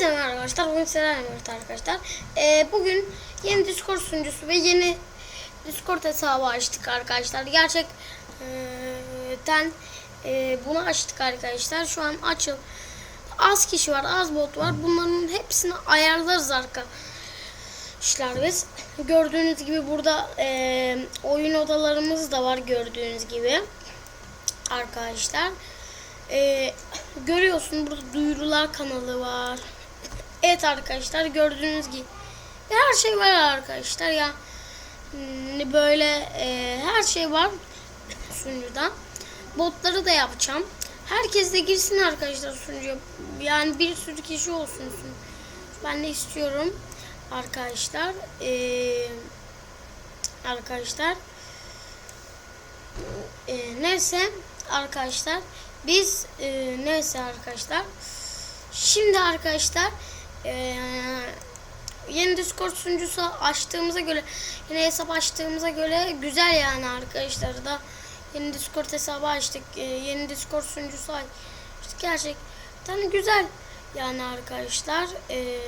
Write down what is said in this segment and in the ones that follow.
Hepinize merhaba arkadaşlar. Bugün sizlerle birlikte arkadaşlar. Ee, bugün yeni Discord sunucusu ve yeni Discord hesabı açtık arkadaşlar. Gerçekten e, bunu açtık arkadaşlar. Şu an açıl. Az kişi var, az bot var. Bunların hepsini ayarlarız arkadaşlar biz. Gördüğünüz gibi burada e, oyun odalarımız da var gördüğünüz gibi. Arkadaşlar. Ee, görüyorsun burada duyurular kanalı var. Evet arkadaşlar gördüğünüz gibi her şey var arkadaşlar ya. Hmm, Böyle e, her şey var sunucuda. Botları da yapacağım. Herkes de girsin arkadaşlar sunucuya. Yani bir sürü kişi olsun. Ben de istiyorum arkadaşlar. Ee, arkadaşlar. Ee, neyse arkadaşlar biz e, neyse arkadaşlar şimdi arkadaşlar e, yeni Discord sunucusu açtığımıza göre yeni hesap açtığımıza göre güzel yani arkadaşlar da. Yeni Discord hesabı açtık. E, yeni Discord sunucusu açtık. Gerçekten güzel yani arkadaşlar. E, e,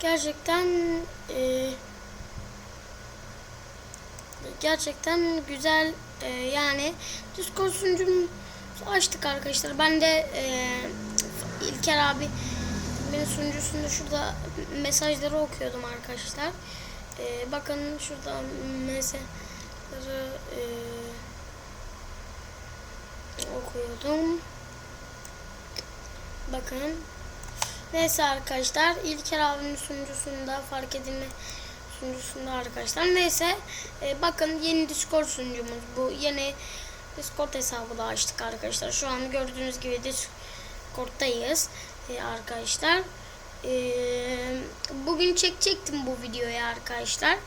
gerçekten e, gerçekten güzel e, yani Discord sunucumuzu açtık arkadaşlar. Ben de e, İlker abi benim sunucusunda şurada mesajları okuyordum arkadaşlar. E, bakın şurada mesajları e, okuyordum. Bakın. Neyse arkadaşlar İlker abimin sunucusunda fark edilme sunucusunda arkadaşlar. Neyse e, bakın yeni Discord sunucumuz bu. Yeni Discord hesabı da açtık arkadaşlar. Şu an gördüğünüz gibi Discord'dayız e, arkadaşlar. E, bugün çekecektim bu videoyu arkadaşlar.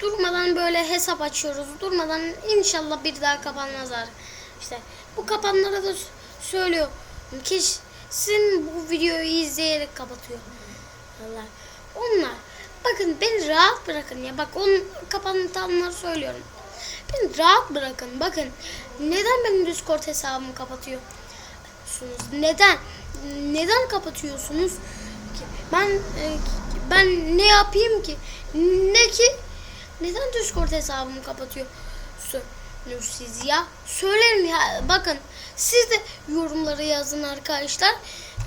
Durmadan böyle hesap açıyoruz. Durmadan inşallah bir daha kapanmaz işte bu kapanlara da söylüyor. Kesin bu videoyu izleyerek kapatıyor. Allah. Onlar Bakın beni rahat bırakın ya. Bak onun kapatanları söylüyorum. Beni rahat bırakın. Bakın neden benim Discord hesabımı kapatıyorsunuz? Neden? Neden kapatıyorsunuz? Ben e, ben ne yapayım ki? Ne ki? Neden Discord hesabımı kapatıyorsunuz siz ya? Söylerim ya. Bakın siz de yorumlara yazın arkadaşlar.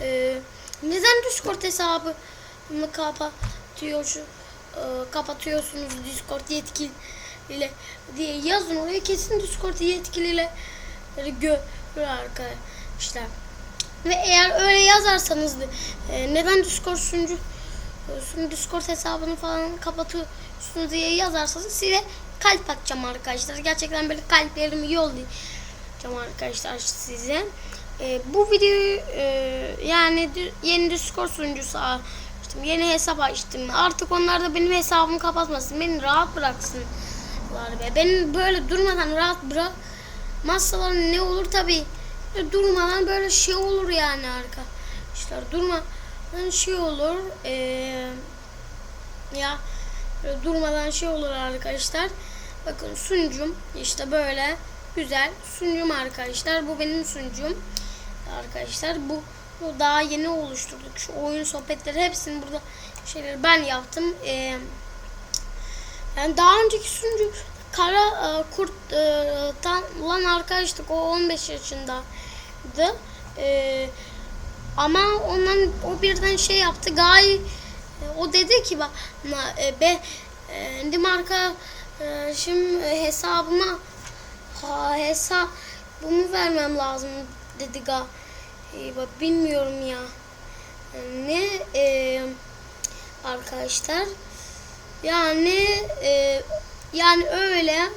Ee, neden Discord hesabımı kapatıyor şu e, kapatıyorsunuz Discord yetkiliyle diye yazın oraya kesin Discord yetkiliyle gör arkadaşlar. Ve eğer öyle yazarsanız e, neden Discord sunucu e, Discord hesabını falan kapatıyorsunuz diye yazarsanız size kalp atacağım arkadaşlar. Gerçekten böyle kalplerimi yollayacağım arkadaşlar size. E, bu videoyu e, yani yeni Discord sunucusu açtım. Yeni hesap açtım. Artık onlar da benim hesabımı kapatmasın. Beni rahat bıraksınlar be. Beni böyle durmadan rahat bırakmazsalar ne olur tabi. Durmadan böyle şey olur yani arkadaşlar. Durmadan şey olur. Ee, ya durmadan şey olur arkadaşlar. Bakın sunucum işte böyle güzel sunucum arkadaşlar. Bu benim sunucum arkadaşlar. Bu bu daha yeni oluşturduk. Şu oyun sohbetleri hepsini burada şeyleri ben yaptım. Ee, yani daha önceki sunucu Kara e, Kurt'tan e, olan arkadaştık. O 15 yaşındaydı. E, ama ondan o birden şey yaptı. Gay e, o dedi ki bana e, be e, marka e, şimdi hesabıma ha, hesabımı vermem lazım dedi galiba ee, bilmiyorum ya. Ne e, arkadaşlar yani e, yani öyle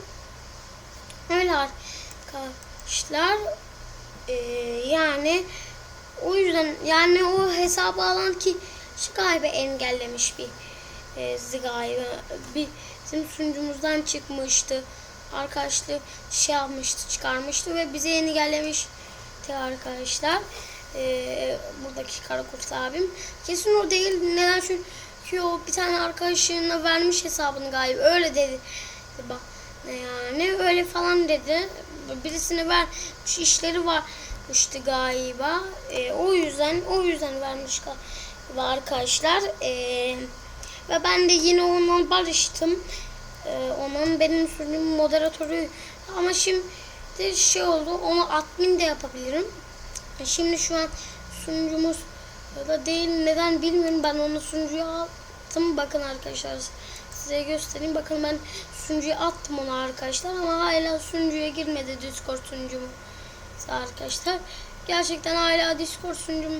öyle arkadaşlar e, yani o yüzden yani o hesabı alan ki galiba engellemiş bir e, galiba bir bizim sunucumuzdan çıkmıştı arkadaşlık şey yapmıştı çıkarmıştı ve bize engellemiş arkadaşlar. Ee, buradaki karakurt abim. Kesin o değil. Neden? Çünkü o bir tane arkadaşına vermiş hesabını galiba. Öyle dedi. Bak yani öyle falan dedi. Birisine vermiş işleri var yapmıştı galiba. E, o yüzden o yüzden vermiş galiba arkadaşlar. E, ve ben de yine ondan barıştım. E, onun benim sunucum moderatörü ama şimdi şey oldu onu admin de yapabilirim. E, Şimdi şu an sunucumuz da değil neden bilmiyorum ben onu sunucuya attım bakın arkadaşlar size göstereyim. Bakın ben sunucuya attım onu arkadaşlar ama hala sunucuya girmedi discord sunucum. Arkadaşlar. Gerçekten hala discord sunucum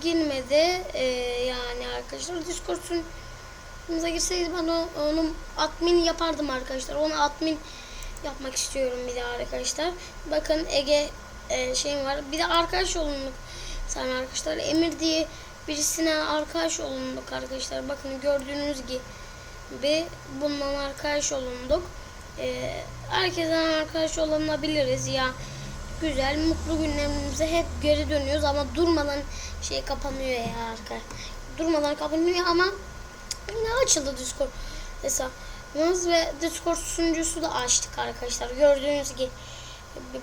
girmedi. Ee, yani arkadaşlar discord sunucumuza girseydi ben o- onu admin yapardım arkadaşlar. Onu admin yapmak istiyorum bir de arkadaşlar. Bakın Ege e, şeyim var. Bir de arkadaş olunluk sen arkadaşlar Emir diye birisine arkadaş olunduk arkadaşlar. Bakın gördüğünüz gibi bundan arkadaş olunduk. Ee, herkesten arkadaş olunabiliriz. Ya güzel mutlu günlerimize hep geri dönüyoruz ama durmadan şey kapanıyor ya arkadaşlar durmadan kapanıyor ama yine açıldı Discord. Hesabımız ve Discord sunucusu da açtık arkadaşlar. Gördüğünüz gibi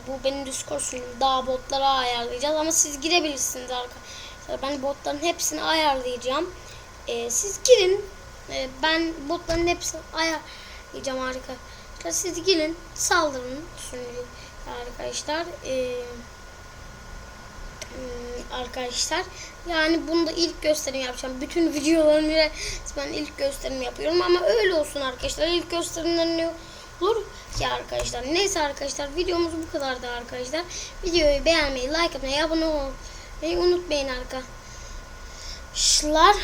bu benim Discord sunucum. Daha botlara ayarlayacağız ama siz girebilirsiniz arkadaşlar. Ben botların hepsini ayarlayacağım. Ee, siz girin Ee, ben botların hepsini ayarlayacağım arkadaşlar siz girin saldırın sunucu arkadaşlar Ee, Hmm, arkadaşlar. Yani bunda ilk gösterim yapacağım. Bütün videolarımı ben ilk gösterim yapıyorum ama öyle olsun arkadaşlar. İlk gösterimler ne olur ki arkadaşlar. Neyse arkadaşlar videomuz bu kadardı arkadaşlar. Videoyu beğenmeyi, like atmayı, abone olmayı unutmayın arkadaşlar.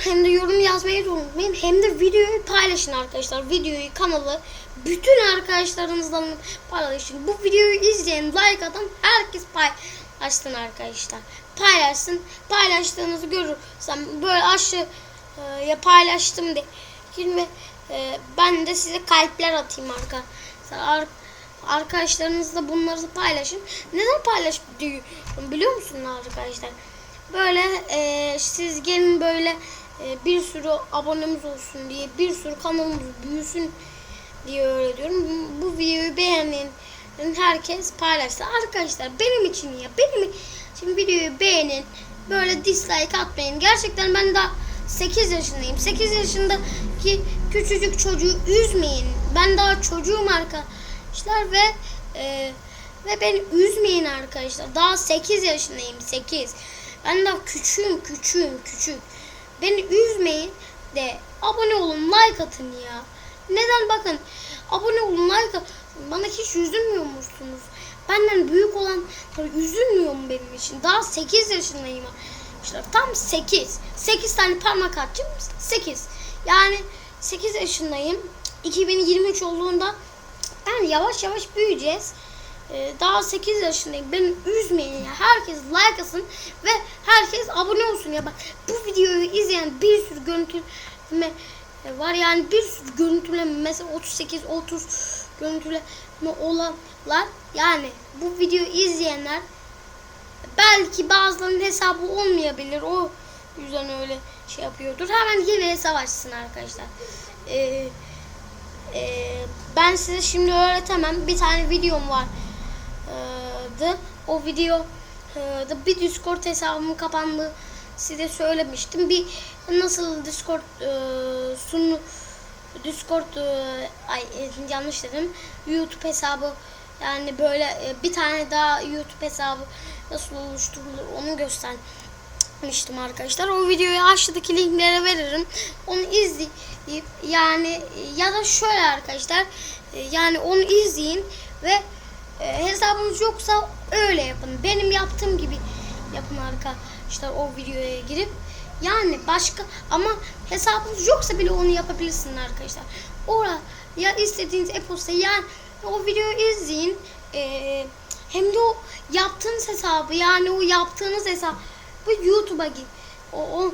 Hem de yorum yazmayı unutmayın. Hem de videoyu paylaşın arkadaşlar. Videoyu, kanalı bütün arkadaşlarınızla paylaşın. Bu videoyu izleyen, like atan herkes paylaşsın arkadaşlar. Paylaşsın. Paylaştığınızı görürsem böyle aşağıya paylaştım diye. Şimdi e, ben de size kalpler atayım arkadaşlar. Ar arkadaşlarınızla bunları paylaşın. Neden paylaş diyorum biliyor musunuz arkadaşlar? Böyle e, siz gelin böyle e, bir sürü abonemiz olsun diye bir sürü kanalımız büyüsün diye öyle diyorum. Bu videoyu beğenin herkes paylaşsın. Arkadaşlar benim için ya benim için videoyu beğenin. Böyle dislike atmayın. Gerçekten ben daha 8 yaşındayım. 8 yaşındaki küçücük çocuğu üzmeyin. Ben daha çocuğum arkadaşlar ve e, ve beni üzmeyin arkadaşlar. Daha 8 yaşındayım. 8. Ben daha küçüğüm, küçüğüm, küçük. Beni üzmeyin de abone olun, like atın ya. Neden bakın abone olun, like atın. Bana hiç üzülmüyor musunuz? Benden büyük olan üzülmüyor mu benim için? Daha 8 yaşındayım. İşte tam 8. 8 tane parmak atacağım. 8. Yani 8 yaşındayım. 2023 olduğunda yani yavaş yavaş büyüyeceğiz. Ee, daha 8 yaşındayım. Beni üzmeyin ya. Herkes like atsın ve herkes abone olsun ya. Bak bu videoyu izleyen bir sürü görüntüleme var. Yani bir sürü görüntüleme mesela 38 30 görüntüleme olanlar yani bu videoyu izleyenler belki bazılarının hesabı olmayabilir. O yüzden öyle şey yapıyordur. Hemen yeni hesap açsın arkadaşlar. Ee, e, ben size şimdi öğretemem. Bir tane videom var. Ee, o video e, da bir Discord hesabım kapandı. Size söylemiştim. Bir nasıl Discord e, sunu Discord e, ay yanlış dedim. YouTube hesabı yani böyle bir tane daha YouTube hesabı nasıl oluşturulur onu göstermiştim arkadaşlar. O videoyu aşağıdaki linklere veririm. Onu izleyip yani ya da şöyle arkadaşlar yani onu izleyin ve e, hesabınız yoksa öyle yapın. Benim yaptığım gibi yapın arkadaşlar o videoya girip yani başka ama hesabınız yoksa bile onu yapabilirsiniz arkadaşlar. Oraya ya istediğiniz e-posta yani o videoyu izleyin. Ee, hem de o yaptığınız hesabı yani o yaptığınız hesabı YouTube'a git. O, o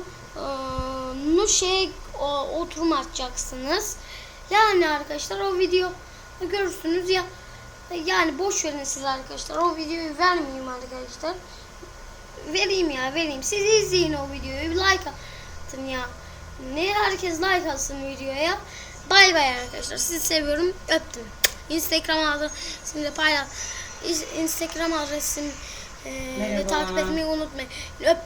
e, şey o, oturum açacaksınız. Yani arkadaşlar o video görürsünüz ya yani boş verin siz arkadaşlar. O videoyu vermeyeyim arkadaşlar. Vereyim ya vereyim. Siz izleyin o videoyu. Like atın ya. Ne herkes like atsın videoya. Bay bay arkadaşlar. Sizi seviyorum. Öptüm. Instagram adresimi de paylaş. Instagram adresim Merhaba. ve takip etmeyi unutmayın. Öp